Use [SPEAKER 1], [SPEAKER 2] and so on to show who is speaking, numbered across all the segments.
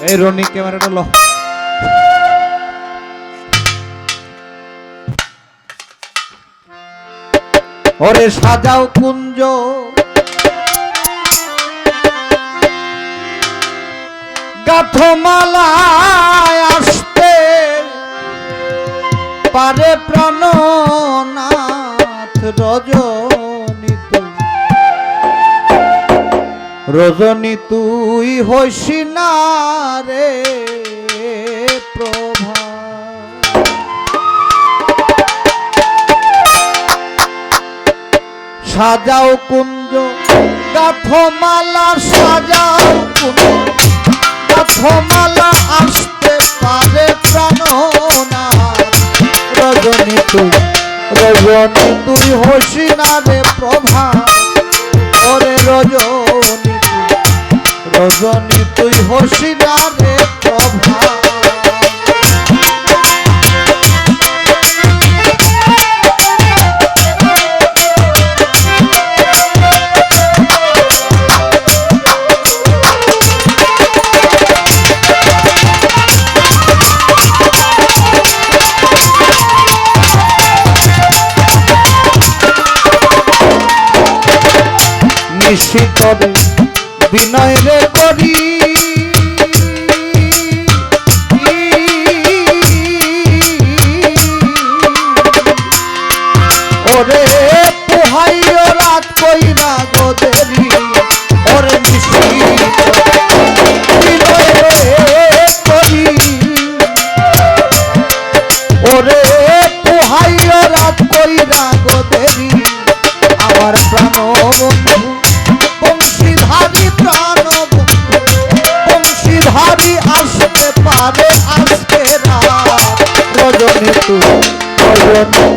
[SPEAKER 1] এই রনি, ক্যামেরাটা ল। ওরে সাজাও কুঞ্জ। গাথমালায় আসতে পারে প্রাণনাথ তুই। রজনী তুই হইসি নারে প্রভা। সাজাও কুঞ্জ গাঠমালা সাজাও কুঞ্জ গাঠমালা আসতে পারে প্রাণ রজনী তুই রজনী তুই হসিনা রে প্রভা। ওরে রজনী রজনী তুই হসিনা রে প্রভা। নিশ্চিত বিনয় রে করি।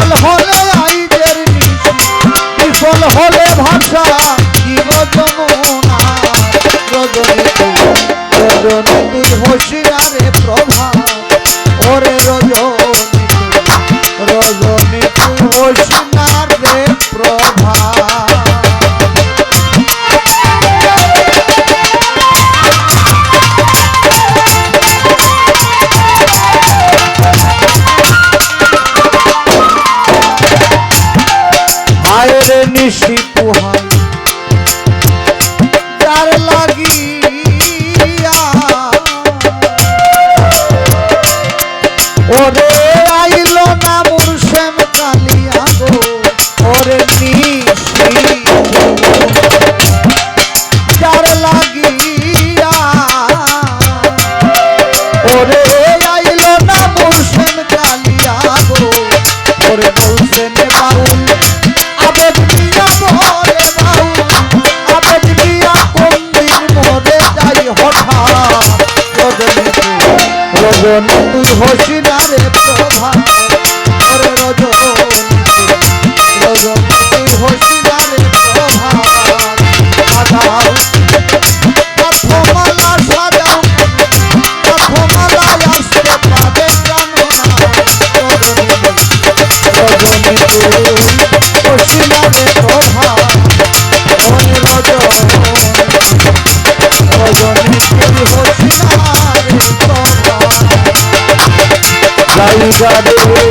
[SPEAKER 1] বিফল হলে আইনের বিফল হলে ভাষা Christi. পাগল তুই হসিনা রে প্রভা। Jadu